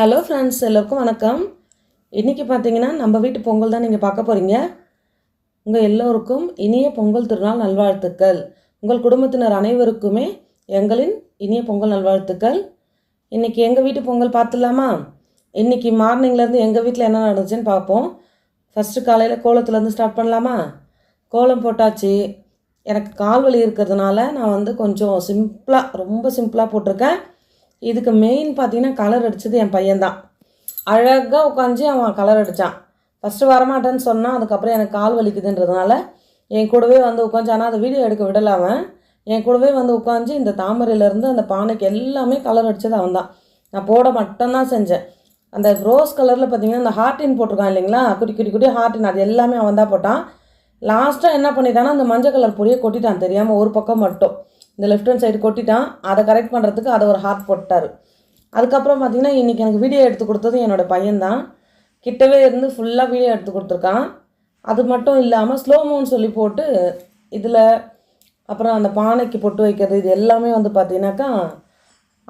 Hello friends எல்லோருக்கும் வணக்கம். இன்றைக்கி பார்த்தீங்கன்னா நம்ம வீட்டு பொங்கல் தான் நீங்கள் பார்க்க போகிறீங்க உங்கள் எல்லோருக்கும் இனிய பொங்கல் திருநாள் நல்வாழ்த்துக்கள். உங்கள் குடும்பத்தினர் அனைவருக்குமே எங்களின் இனிய பொங்கல் நல்வாழ்த்துக்கள். இன்றைக்கி எங்கள் வீட்டு பொங்கல் பார்த்துடலாமா? இன்றைக்கி மார்னிங்லேருந்து எங்கள் வீட்டில் என்ன நடந்துச்சுன்னு பார்ப்போம். ஃபஸ்ட்டு காலையில் கோலத்துலேருந்து ஸ்டார்ட் பண்ணலாமா? கோலம் போட்டாச்சு. எனக்கு கால் வலி இருக்கிறதுனால நான் வந்து கொஞ்சம் சிம்பிளாக ரொம்ப சிம்பிளாக போட்டிருக்கேன். இதுக்கு மெயின் பார்த்தீங்கன்னா கலர் அடித்தது என் பையன்தான். அழகாக உட்காந்து அவன் கலர் அடித்தான் ஃபஸ்ட்டு வரமாட்டேன்னு சொன்னான் அதுக்கப்புறம் எனக்கு கால் வலிக்குதுன்றதுனால என் கூடவே வந்து உட்காந்து ஆனால் அதை வீடியோ எடுக்க விடலை அவன். என் கூடவே வந்து உட்காந்து இந்த தாமரையிலேருந்து அந்த பானைக்கு எல்லாமே கலர் அடித்தது அவன் தான் நான் போட மட்டும்தான் செஞ்சேன். அந்த ரோஸ் கலரில் பார்த்தீங்கன்னா அந்த ஹார்டின் போட்டிருக்கான் இல்லைங்களா? குட்டி குட்டி குட்டி ஹார்டின் அது எல்லாமே அவன் தான் போட்டான் லாஸ்ட்டாக என்ன பண்ணிட்டான்னா அந்த மஞ்சள் கலர் பொடியை கொட்டிட்டான் தெரியாமல் ஒரு பக்கம் மட்டும். இந்த லெஃப்ட் ஹேண்ட் சைடு கொட்டிட்டான். அதை கரெக்ட் பண்ணுறதுக்கு அதை ஒரு ஹார்ட் போட்டார். அதுக்கப்புறம் பார்த்தீங்கன்னா இன்றைக்கி எனக்கு வீடியோ எடுத்து கொடுத்தது என்னோட பையன்தான். கிட்டவே இருந்து ஃபுல்லாக வீடியோ எடுத்து கொடுத்துருக்கான். அது மட்டும் இல்லாமல் ஸ்லோமோன்னு சொல்லி போட்டு இதில் அப்புறம் அந்த பானைக்கு பொட்டு வைக்கிறது இது எல்லாமே வந்து பார்த்தீங்கன்னாக்கா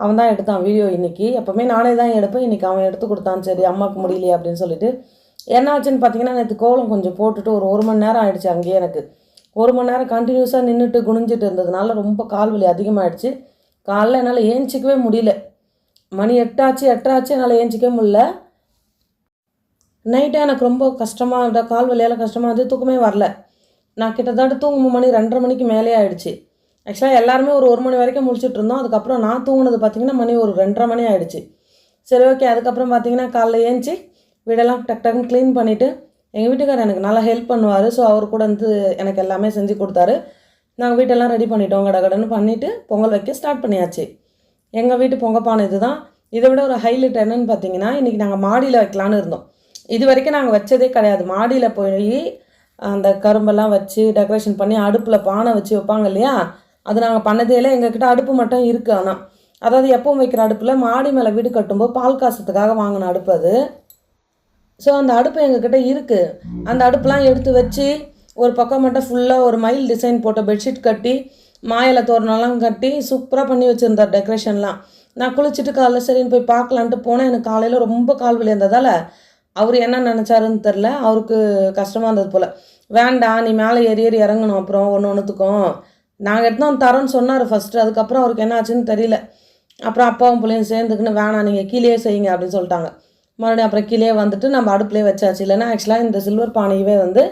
அவன் தான் எடுத்தான் வீடியோ இன்றைக்கி எப்போவுமே நானே தான் எடுப்பேன். இன்றைக்கி அவன் எடுத்து கொடுத்தான். சரி அம்மாவுக்கு முடியலையே அப்படின்னு சொல்லிட்டு. என்ன ஆச்சுன்னு பார்த்தீங்கன்னா நேற்று கோலம் கொஞ்சம் போட்டுட்டு ஒரு ஒரு மணி நேரம் ஆகிடுச்சு அங்கேயே எனக்கு. ஒரு மணி நேரம் கண்டினியூஸாக நின்றுட்டு குனிஞ்சிட்டு இருந்ததுனால ரொம்ப கால் வலி அதிகமாகிடுச்சு காலைல என்னால் ஏஞ்சிக்கவே முடியல. மணி எட்டாச்சு எட்டாச்சு என்னால் ஏஞ்சிக்கவே முடியல. நைட்டாக எனக்கு ரொம்ப கஷ்டமாக இருந்தால் கால் வலியால் கஷ்டமாக இருந்துச்சு தூக்கமே வரல. நான் கிட்டத்தட்ட தூங்கும் மணி ரெண்டரை மணிக்கு மேலே ஆகிடுச்சு ஆக்சுவலாக எல்லாருமே ஒரு ஒரு மணி வரைக்கும் முழிச்சிட்டு இருந்தோம். அதுக்கப்புறம் நான் தூங்கினது பார்த்தீங்கன்னா மணி ஒரு ரெண்டரை மணி ஆகிடுச்சு சரி ஓகே அதுக்கப்புறம் பார்த்திங்கன்னா காலைல ஏஞ்சி வீடெல்லாம் டக் டக்குன்னு க்ளீன் பண்ணிவிட்டு எங்கள் வீட்டுக்காரர் எனக்கு நல்லா ஹெல்ப் பண்ணுவார். ஸோ அவர் கூட வந்து எனக்கு எல்லாமே செஞ்சு கொடுத்தாரு. நாங்கள் வீட்டெல்லாம் ரெடி பண்ணிட்டோம். கடகடன்னு பண்ணிவிட்டு பொங்கல் வைக்க ஸ்டார்ட் பண்ணியாச்சு. எங்கள் வீட்டு பொங்கப்பானை இது தான் இதை விட ஒரு ஹைலைட் என்னன்னு பார்த்தீங்கன்னா இன்றைக்கி நாங்கள் மாடியில் வைக்கலான்னு இருந்தோம். இது வரைக்கும் நாங்கள் வச்சதே கிடையாது. மாடியில் போய் அந்த கரும்பெல்லாம் வச்சு டெக்கரேஷன் பண்ணி அடுப்பில் பானை வச்சு வைப்பாங்க இல்லையா? அது நாங்கள் பண்ணதே இல்லை. எங்ககிட்ட அடுப்பு மட்டும் இருக்குது ஆனால் அதாவது எப்பவும் வைக்கிற அடுப்பில் மாடி மேலே வீடு கட்டும்போது பால் காசுறதுக்காக வாங்கின அடுப்பு அது. ஸோ அந்த அடுப்பு எங்ககிட்ட இருக்குது அந்த அடுப்புலாம் எடுத்து வச்சு ஒரு பக்கம் மட்டும் ஃபுல்லாக ஒரு மயில் டிசைன் போட்ட பெட்ஷீட் கட்டி மாயில தோரணம்லாம் கட்டி சூப்பராக பண்ணி வச்சுருந்தார் டெக்கரேஷன்லாம் நான் குளிச்சுட்டு காலைல சரின்னு போய் பார்க்கலான்ட்டு போனேன். எனக்கு காலையில் ரொம்ப கால் வலி இருந்ததால் அவர் என்ன நினச்சாருன்னு தெரில அவருக்கு கஷ்டமாக இருந்தது போல். வேண்டாம் நீ மேலே ஏறி ஏறி இறங்கணும். அப்புறம் ஒன்று ஒன்றுத்துக்கும் நாங்கள் எடுத்தோம் வந்து தரோன்னு சொன்னார் ஃபஸ்ட்டு அதுக்கப்புறம் அவருக்கு என்ன ஆச்சுன்னு தெரியல. அப்புறம் அப்பாவும் பிள்ளையும் சேர்ந்துக்குன்னு வேணாம் நீங்கள் கீழே செய்யுங்க அப்படின்னு சொல்லிட்டாங்க. மறுபடியும் அப்புறம் கீழே வந்துட்டு நம்ம அடுப்புலேயே வச்சாச்சு. இல்லைன்னா ஆக்சுவலாக இந்த சில்வர் பானையவே வந்து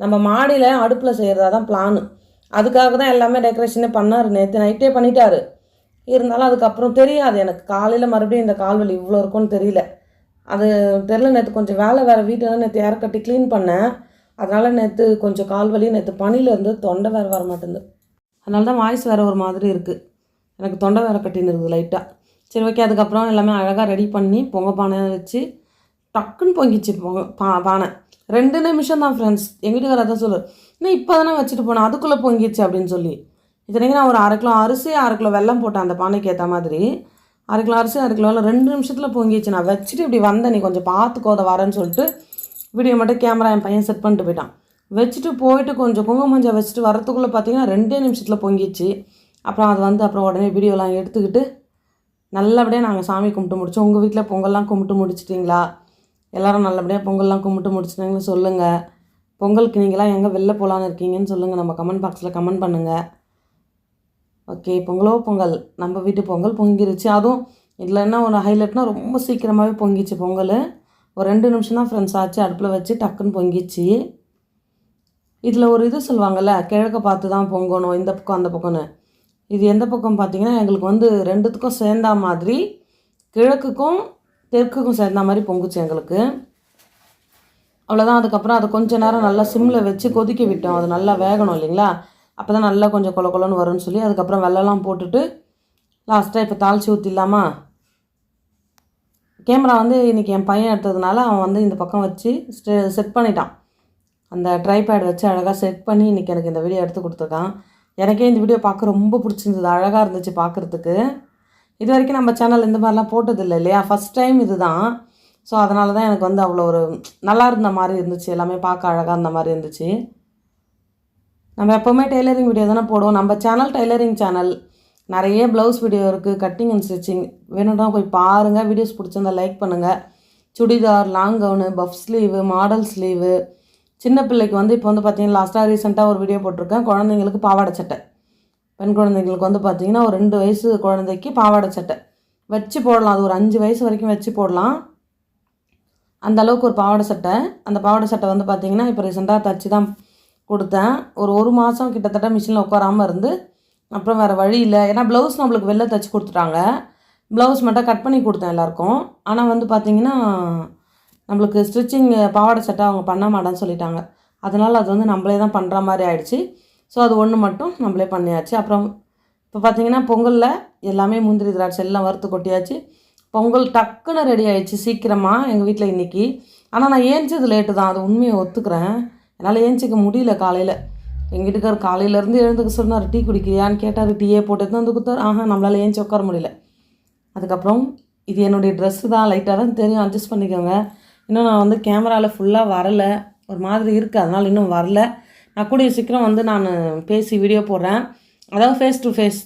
நம்ம மாடியில் அடுப்பில் செய்கிறதா தான் பிளானு அதுக்காக தான் எல்லாமே டெக்கரேஷனே பண்ணார். நேற்று நைட்டே பண்ணிட்டாரு. இருந்தாலும் அதுக்கப்புறம் தெரியாது. எனக்கு காலையில் மறுபடியும் இந்த கால்வலி இவ்வளோ இருக்கும்னு தெரியல. அது தெரில நேற்று கொஞ்சம் வேலை வேறு வீட்டில் நேற்று யாரை கட்டி க்ளீன் பண்ணேன். அதனால் நேற்று கொஞ்சம் கால்வலி நேற்று பனியில் இருந்து தொண்டை வேறு வர மாட்டேங்குது அதனால தான் வாய்ஸ் வேறு ஒரு மாதிரி இருக்குது எனக்கு தொண்டை வேறு கட்டின்னு இருக்குது லைட்டாக சரி ஓகே அதுக்கப்புறம் எல்லாமே அழகாக ரெடி பண்ணி பொங்க பானை வச்சு டக்குன்னு பொங்கிச்சு பொங்க பா பானை. ரெண்டு நிமிஷம் தான் ஃப்ரெண்ட்ஸ் எங்கள் வீட்டுக்காரர் தான் சொல்லு இன்னும் இப்போ தானே வச்சுட்டு போனேன் அதுக்குள்ளே பொங்கிச்சு அப்படின்னு சொல்லி. இத்தனைக்கு நான் ஒரு அரை கிலோ அரிசி அரை கிலோ வெள்ளம் போட்டேன் அந்த பானைக்கு ஏற்ற மாதிரி. அரை கிலோ அரிசி அரை கிலோ ரெண்டு நிமிஷத்தில் பொங்கிச்சு நான் வச்சுட்டு இப்படி வந்தேன் நீ கொஞ்சம் பார்த்துக்கோ அதை வரேன்னு சொல்லிட்டு வீடியோ மட்டும் கேமரா என் பையன் செட் பண்ணிட்டு போயிட்டான். வச்சுட்டு போயிட்டு கொஞ்சம் குங்கும மஞ்சள் வச்சுட்டு வரத்துக்குள்ளே பார்த்தீங்கன்னா ரெண்டே நிமிஷத்தில் பொங்கிச்சு அப்புறம் அது வந்து அப்புறம் உடனே வீடியோலாம் எடுத்துக்கிட்டு நல்லபடியாக நாங்கள் சாமி கும்பிட்டு முடித்தோம் உங்கள் வீட்டில் பொங்கல்லாம் கும்பிட்டு முடிச்சிட்டிங்களா? எல்லோரும் நல்லபடியாக பொங்கல்லாம் கும்பிட்டு முடிச்சிட்டாங்கன்னு சொல்லுங்கள் பொங்கலுக்கு நீங்களாம் எங்கே வெளில போகலான்னு இருக்கீங்கன்னு சொல்லுங்கள் நம்ம கமெண்ட் பாக்ஸில் கமெண்ட் பண்ணுங்கள் ஓகே பொங்கலோ பொங்கல். நம்ம வீட்டு பொங்கல் பொங்கிருச்சு. அதுவும் இதில் என்ன ஒரு ஹைலைட்னா ரொம்ப சீக்கிரமாகவே பொங்கிச்சு பொங்கல். ஒரு ரெண்டு நிமிஷம் தான் ஃப்ரெண்ட்ஸ் ஆச்சு. அடுப்பில் வச்சு டக்குன்னு பொங்கிச்சு. இதில் ஒரு இது சொல்லுவாங்கள்ல கிழக்க பார்த்து தான் பொங்கணும் இந்த பக்கம் அந்த பக்கம்னு. இது எந்த பக்கம் பார்த்தீங்கன்னா எங்களுக்கு வந்து ரெண்டுத்துக்கும் சேர்ந்தா மாதிரி கிழக்குக்கும் தெற்குக்கும் சேர்ந்தா மாதிரி பொங்குச்சு எங்களுக்கு. அவ்வளோதான் அதுக்கப்புறம் அதை கொஞ்சம் நேரம் நல்லா சிம்மில் வச்சு கொதிக்க விட்டோம். அது நல்லா வேகணும் இல்லைங்களா? அப்போ தான் நல்லா கொஞ்சம் கொல கொலன்னு வரும்னு சொல்லி அதுக்கப்புறம் வெள்ளெல்லாம் போட்டுட்டு லாஸ்ட்டாக இப்போ தாளித்து ஊற்றிடலாமா கேமரா வந்து இன்றைக்கி என் பையன் எடுத்ததுனால அவன் வந்து இந்த பக்கம் வச்சு செட் பண்ணிட்டான். அந்த ட்ரைபேட் வச்சு அழகாக செட் பண்ணி இன்றைக்கி எனக்கு இந்த வீடியோ எடுத்து கொடுத்துருக்கான் எனக்கே இந்த வீடியோ பார்க்க ரொம்ப பிடிச்சிருந்தது. அழகாக இருந்துச்சு பார்க்குறதுக்கு. இது வரைக்கும் நம்ம சேனல் இந்த மாதிரிலாம் போட்டதில்லை இல்லையா? ஃபஸ்ட் டைம் இது தான் ஸோ அதனால தான் எனக்கு வந்து அவ்வளோ ஒரு நல்லா இருந்த மாதிரி இருந்துச்சு. எல்லாமே பார்க்க அழகாக இருந்த மாதிரி இருந்துச்சு. நம்ம எப்போவுமே டெய்லரிங் வீடியோ தானே போடுவோம். நம்ம சேனல் டெய்லரிங் சேனல் நிறைய ப்ளவுஸ் வீடியோ இருக்குது கட்டிங் அண்ட் ஸ்டிச்சிங் வேணும்னா போய் பாருங்கள் வீடியோஸ் பிடிச்சிருந்தா லைக் பண்ணுங்கள் churidar long gown puff sleeve model sleeve சின்ன பிள்ளைக்கு வந்து இப்போ வந்து பார்த்தீங்கன்னா லாஸ்ட்டாக ரீசெண்டாக ஒரு வீடியோ போட்டிருக்கேன். குழந்தைங்களுக்கு பாவாடை சட்டை. பெண் குழந்தைங்களுக்கு வந்து பார்த்திங்கன்னா ஒரு ரெண்டு வயசு குழந்தைக்கு பாவாடை சட்டை. வச்சு போடலாம். அது ஒரு அஞ்சு வயசு வரைக்கும் வச்சு போடலாம். அந்த அளவுக்கு ஒரு பாவாடை சட்டை. அந்த பாவாடை சட்டை வந்து பார்த்திங்கன்னா இப்போ ரீசெண்டாக தச்சு தான் கொடுத்தேன். ஒரு ஒரு மாதம் கிட்டத்தட்ட மிஷினில் உட்காராமல் இருந்து அப்புறம் வேறு வழி இல்லை. ஏன்னா ப்ளவுஸ் நம்மளுக்கு வெளில தச்சு கொடுத்துட்டாங்க. ப்ளவுஸ் மட்டும் கட் பண்ணி கொடுத்தேன் எல்லாருக்கும். ஆனால் வந்து பார்த்தீங்கன்னா நம்மளுக்கு ஸ்டிச்சிங் பாவாடை சட்டை அவங்க பண்ண மாட்டேன்னு சொல்லிட்டாங்க. அதனால் அது வந்து நம்மளே தான் பண்ணுற மாதிரி ஆயிடுச்சு. ஸோ அது ஒன்று மட்டும் நம்மளே பண்ணியாச்சு. அப்புறம் இப்போ பார்த்தீங்கன்னா பொங்கலில் எல்லாமே முந்திரி திராட்சை எல்லாம் வறுத்து கொட்டியாச்சு. பொங்கல் டக்குன்னு ரெடி ஆகிடுச்சு சீக்கிரமாக எங்கள் வீட்டில் இன்றைக்கி ஆனால் நான் ஏஞ்சது லேட்டு தான். அது உண்மையை ஒத்துக்கிறேன். என்னால் ஏஞ்சிக்க முடியல காலையில். எங்கள் வீட்டுக்கார் காலையிலேருந்து எழுந்துக்க சொன்னார் டீ குடிக்கிறியான்னு கேட்டார். டீயே போட்டு வந்து கொடுத்தாரு. ஆஹா நம்மளால் ஏஞ்சி உட்கார முடியல. அதுக்கப்புறம் இது என்னுடைய ட்ரெஸ்ஸு தான். லைட்டாக தான் தெரியும். அட்ஜஸ்ட் பண்ணிக்கோங்க. இன்னும் நான் வந்து கேமராவில் ஃபுல்லாக வரலை. ஒரு மாதிரி இருக்குது அதனால் இன்னும் வரல. நான் கூடிய சீக்கிரம் வந்து நான் பேசி வீடியோ போடுறேன். அதாவது ஃபேஸ் டு ஃபேஸ்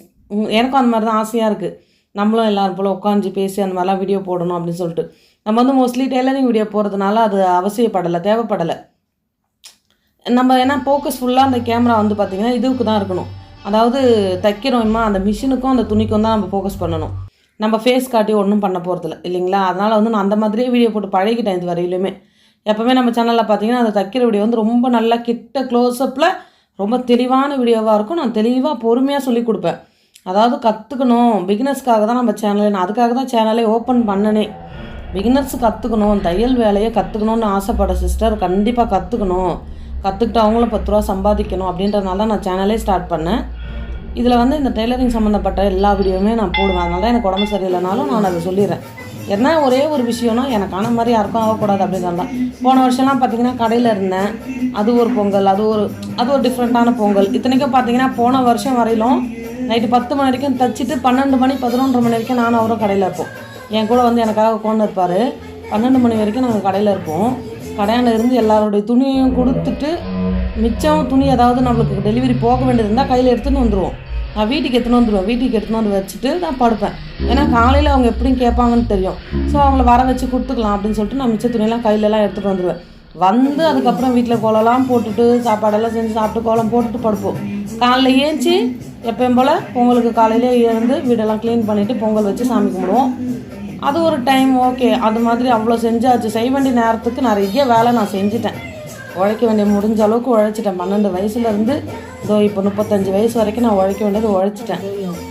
எனக்கும் அந்த மாதிரி தான் ஆசையாக இருக்குது நம்மளும் எல்லோரும் போல் உட்காந்து பேசி அந்த மாதிரிலாம் வீடியோ போடணும் அப்படின்னு சொல்லிட்டு. நம்ம வந்து மோஸ்ட்லி டெய்லரிங் வீடியோ போகிறதுனால அது அவசியப்படலை தேவைப்படலை. நம்ம ஏன்னா ஃபோக்கஸ் ஃபுல்லாக அந்த கேமரா வந்து பார்த்திங்கன்னா இதுக்கு தான் இருக்கணும். அதாவது தைக்கிறோம்மா அந்த மிஷினுக்கும் அந்த துணிக்கும் தான் நம்ம ஃபோக்கஸ் பண்ணணும். நம்ம ஃபேஸ் காட்டி ஒன்றும் பண்ண போகிறதில்ல இல்லைங்களா? அதனால் வந்து நான் அந்த மாதிரியே வீடியோ போட்டு பழகிட்டேன் இது வரையிலுமே எப்போவுமே நம்ம சேனலில் பார்த்தீங்கன்னா அந்த தைக்கிற வீடியோ வந்து ரொம்ப நல்லா கிட்ட க்ளோஸ்அப்பில் ரொம்ப தெளிவான வீடியோவாக இருக்கும். நான் தெளிவாக பொறுமையாக சொல்லி கொடுப்பேன். அதாவது கற்றுக்கணும் பிகினர்ஸ்க்காக தான் நம்ம சேனலே நான் அதுக்காக தான் சேனலே ஓப்பன் பண்ணனே. பிகினர்ஸ் கற்றுக்கணும் தையல் வேலையை கற்றுக்கணும்னு ஆசைப்பட சிஸ்டர் கண்டிப்பாக கற்றுக்கணும் கற்றுக்கிட்டு அவங்களும் பத்து ரூபா சம்பாதிக்கணும் அப்படின்றதுனால தான் நான் சேனலே ஸ்டார்ட் பண்ணேன். இதில் வந்து இந்த டெய்லரிங் சம்மந்தப்பட்ட எல்லா வீடியோவுமே நான் போடுவேன். அதனால தான் எனக்கு உடம்பு சரியில்லைனாலும் நான் அதை சொல்லிடுறேன். என்ன ஒரே ஒரு விஷயம்னா எனக்கான மாதிரி யாருக்கும் ஆகக்கூடாது அப்படின்னு தான் போன வருஷம்லாம் பார்த்தீங்கன்னா கடையில் இருந்தேன். அது ஒரு பொங்கல் அது ஒரு அது ஒரு டிஃப்ரெண்ட்டான பொங்கல். இத்தனைக்கும் பார்த்தீங்கன்னா போன வருஷம் வரையிலும் நைட்டு பத்து மணி வரைக்கும் தச்சுட்டு பன்னெண்டு மணி பதினொன்றரை மணி வரைக்கும் நானும் அவரும் கடையில் இருப்போம். என் கூட வந்து எனக்காக கொண்டு இருப்பார். பன்னெண்டு மணி வரைக்கும் நாங்கள் கடையில் இருப்போம். கடையாண்ட இருந்து எல்லாருடைய துணியும் கொடுத்துட்டு மிச்சம் துணி ஏதாவது நம்மளுக்கு டெலிவரி போக வேண்டியது இருந்தால் கையில் எடுத்துன்னு வந்துடுவோம் நான் வீட்டுக்கு எடுத்துன்னு வந்துடுவேன் வீட்டுக்கு எடுத்துன்னு வந்து வச்சுட்டு நான் படுப்பேன். ஏன்னா காலையில் அவங்க எப்படியும் கேட்பாங்கன்னு தெரியும். ஸோ அவங்கள வர வச்சு கொடுத்துக்கலாம் அப்படின்னு சொல்லிட்டு நான் மிச்ச துணியெல்லாம் கையிலலாம் எடுத்துகிட்டு வந்துடுவேன் வந்து அதுக்கப்புறம் வீட்டில் கோலம்லாம் போட்டுட்டு சாப்பாடெல்லாம் செஞ்சு சாப்பிட்டு கோலம் போட்டுட்டு படுப்போம். காலைல ஏஞ்சி எப்பயும் போல் பொங்கலுக்கு காலையிலே எழுந்து வீடெல்லாம் க்ளீன் பண்ணிவிட்டு பொங்கல் வச்சு சாமி கும்பிடுவோம். அது ஒரு டைம் ஓகே அது மாதிரி அவ்வளோ செஞ்சாச்சு. செய்ய வேண்டிய நேரத்துக்கு நிறைய வேலை நான் செஞ்சுட்டேன். உழைக்க வேண்டிய முடிஞ்ச அளவுக்கு உழைச்சிட்டேன். பன்னெண்டு வயசுலேருந்து இதோ இப்போ முப்பத்தஞ்சு வயசு வரைக்கும் நான் உழைக்க வேண்டியது உழைச்சிட்டேன்.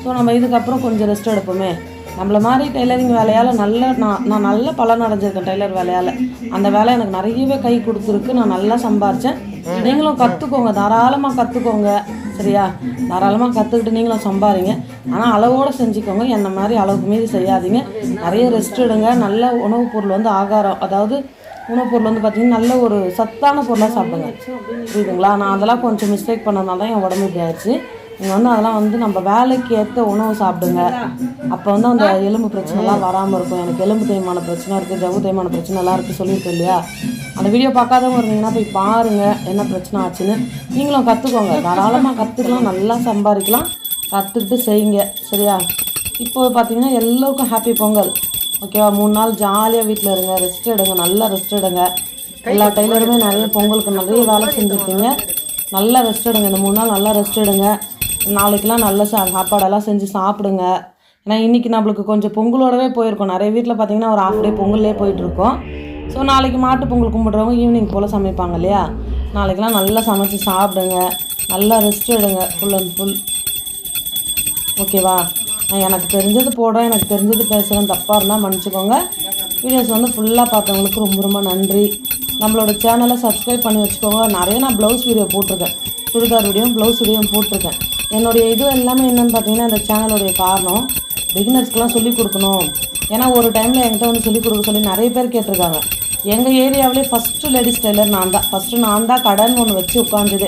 ஸோ நம்ம இதுக்கப்புறம் கொஞ்சம் ரெஸ்ட் எடுப்போமே. நம்மள மாதிரி டெய்லரிங் வேலையால் நல்ல நான் நான் நல்ல பலன் அடைஞ்சிருக்கேன் டெய்லர் வேலையால். அந்த வேலை எனக்கு நிறையவே கை கொடுத்துருக்கு. நான் நல்லா சம்பாரித்தேன் நீங்களும் கற்றுக்கோங்க தாராளமாக கற்றுக்கோங்க சரியா? தாராளமாக கற்றுக்கிட்டு நீங்களும் சம்பாரிங்க. ஆனால் அளவோடு செஞ்சுக்கோங்க. என்ன மாதிரி அளவுக்கு மீறி செய்யாதீங்க. நிறைய ரெஸ்ட் எடுங்க. நல்ல உணவுப் பொருள் வந்து ஆகாரம் அதாவது உணவுப் பொருள் வந்து பார்த்திங்கன்னா நல்ல ஒரு சத்தான பொருளாக சாப்பிடுங்க. புரியுதுங்களா? நான் அதெல்லாம் கொஞ்சம் மிஸ்டேக் பண்ணதுனால தான் என் உடம்பு இப்படி நீங்கள் வந்து அதெல்லாம் வந்து நம்ம வேலைக்கு ஏற்ற உணவு சாப்பிடுங்க. அப்போ வந்து அந்த எலும்பு பிரச்சனைலாம் வராமல் இருக்கும். எனக்கு எலும்பு தேய்மான பிரச்சனை இருக்குது ஜவு தேய்மான பிரச்சனை எல்லாம் இருக்குது சொல்லியிருக்கேன் இல்லையா? அந்த வீடியோ பார்க்காதவங்க இருந்தீங்கன்னா போய் பாருங்கள் என்ன பிரச்சனை ஆச்சுன்னு. நீங்களும் கற்றுக்கோங்க தாராளமாக கற்றுக்கலாம் நல்லா சம்பாதிக்கலாம். கற்றுக்கிட்டு செய்யுங்க. சரியா? இப்போ பார்த்தீங்கன்னா எல்லோருக்கும் ஹாப்பி பொங்கல். ஓகேவா மூணு நாள் ஜாலியாக வீட்டில் இருங்க ரெஸ்ட் எடுங்க நல்லா ரெஸ்ட் எடுங்க. எல்லா டெய்லருமே நிறைய பொங்கலுக்கு நிறைய வேலை செஞ்சுருக்கீங்க. நல்லா ரெஸ்ட் எடுங்க இந்த மூணு நாள் நல்லா ரெஸ்ட் எடுங்க. நாளைக்கெலாம் நல்ல சா சாப்பாடெல்லாம் செஞ்சு சாப்பிடுங்க. ஏன்னா இன்றைக்கி நம்மளுக்கு கொஞ்சம் பொங்கலோடவே போயிருக்கோம். நிறைய வீட்டில் பார்த்தீங்கன்னா ஒரு ஆஃப் டே பொங்கல்லே போயிட்டுருக்கோம். ஸோ நாளைக்கு மாட்டு பொங்கல் கும்பிட்றவங்க ஈவினிங் போல் சமைப்பாங்க இல்லையா? நாளைக்கெலாம் நல்லா சமைச்சு சாப்பிடுங்க. நல்லா ரெஸ்ட் எடுங்க ஃபுல் அண்ட் ஃபுல் ஓகேவா எனக்கு தெரிஞ்சது போடுறேன் எனக்கு தெரிஞ்சது பேசுகிறேன் தப்பாக இருந்தால் மன்னிச்சுக்கோங்க. வீடியோஸ் வந்து ஃபுல்லாக பார்த்தவங்களுக்கு ரொம்ப ரொம்ப நன்றி. நம்மளோட சேனலை சப்ஸ்கிரைப் பண்ணி வச்சுக்கோங்க. நிறைய நான் ப்ளவுஸ் வீடியோ போட்டிருக்கேன். சுடிதார் வீடியோ ப்ளவுஸ் வீடியோ போட்டிருக்கேன். என்னுடைய இது எல்லாமே என்னென்னு பார்த்தீங்கன்னா இந்த சேனலுடைய காரணம் பிகினர்ஸ்க்கெலாம் சொல்லிக் கொடுக்கணும். ஏன்னா ஒரு டைமில் என்கிட்ட வந்து சொல்லிக் கொடுக்க சொல்லி நிறைய பேர் கேட்டிருக்காங்க. எங்கள் ஏரியாவிலே ஃபஸ்ட்டு லேடிஸ் டெய்லர் நான் தான். ஃபஸ்ட்டு நான் தான் கடைன்னு ஒன்று வச்சு உட்காந்துது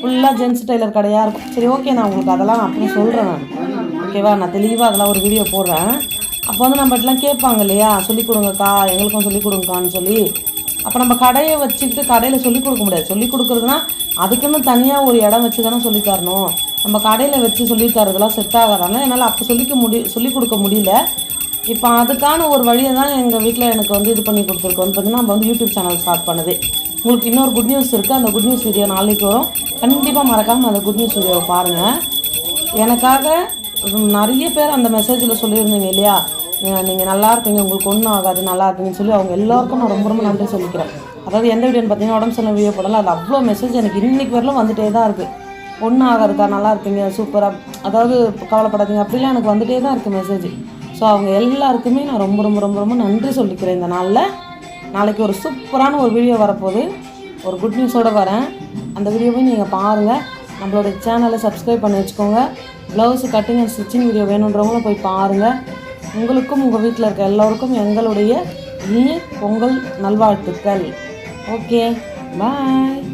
ஃபுல்லாக ஜென்ஸ் டெய்லர் கடையாக இருக்கும். சரி ஓகே நான் உங்களுக்கு அதெல்லாம் நான் சொல்கிறேன் நான் ஓகேவா? நான் தெளிவாக அதெல்லாம் ஒரு வீடியோ போடுறேன். அப்போ வந்து நம்மகிட்டலாம் கேட்பாங்க இல்லையா? சொல்லிக் கொடுங்கக்கா எங்களுக்கும் சொல்லிக் கொடுங்கக்கான்னு சொல்லி. அப்போ நம்ம கடையை வச்சுக்கிட்டு கடையில் சொல்லிக் கொடுக்க முடியாது. சொல்லிக் கொடுக்குறதுனா அதுக்குன்னு தனியாக ஒரு இடம் வச்சு தானே சொல்லித் தரணும். நம்ம கடையில் வச்சு சொல்லித் தரதெல்லாம் செட் ஆகாதாங்க என்னால் அப்போ சொல்லிக்க முடி சொல்லிக் கொடுக்க முடியல. இப்போ அதுக்கான ஒரு வழியை தான் எங்கள் வீட்டில் எனக்கு வந்து இது பண்ணி கொடுத்துருக்கோம். வந்து பார்த்தீங்கன்னா நம்ம வந்து யூடியூப் சேனல் ஸ்டார்ட் பண்ணுது. உங்களுக்கு இன்னொரு குட் நியூஸ் இருக்குது அந்த குட் நியூஸ் வீடியோ நாளைக்கு வரும். கண்டிப்பாக மறக்காமல் அந்த குட் நியூஸ் வீடியோவை பாருங்கள் எனக்காக நிறைய பேர் அந்த மெசேஜில் சொல்லியிருந்தீங்க இல்லையா? நீங்கள் நல்லா இருப்பீங்க உங்களுக்கு ஒன்றும் ஆகாது நல்லா இருப்பீங்கன்னு சொல்லி அவங்க எல்லாருக்கும் நான் ரொம்ப ரொம்ப நன்றி சொல்லிக்கிறேன். அதாவது எந்த வீடியோன்னு பார்த்தீங்கன்னா உடம்பு சரியில்லை வீடியோ போடல அது அவ்வளோ மெசேஜ் எனக்கு இன்னைக்கு வரலும் வந்துட்டே தான் இருக்குது ஒன்றும் ஆகாதுக்கா நல்லா இருப்பீங்க சூப்பராக அதாவது கவலைப்படாதீங்க அப்படிலாம் எனக்கு வந்துட்டே தான் இருக்குது மெசேஜ் ஸோ அவங்க எல்லாருக்குமே நான் ரொம்ப ரொம்ப ரொம்ப ரொம்ப நன்றி சொல்லிக்கிறேன் இந்த நாளில். நாளைக்கு ஒரு சூப்பரான ஒரு வீடியோ வரப்போகுது. ஒரு குட் நியூஸோடு வரேன். அந்த வீடியோவையும் நீங்கள் பாருங்கள் நம்மளோட சேனலை சப்ஸ்கிரைப் பண்ணி வச்சுக்கோங்க. Blouse cutting and stitching video வேணுன்றவங்களும் போய் பாருங்கள் உங்களுக்கும் உங்கள் வீட்டில் இருக்க எல்லோருக்கும் எங்களுடைய இனிய பொங்கல் நல்வாழ்த்துக்கள். Okay bye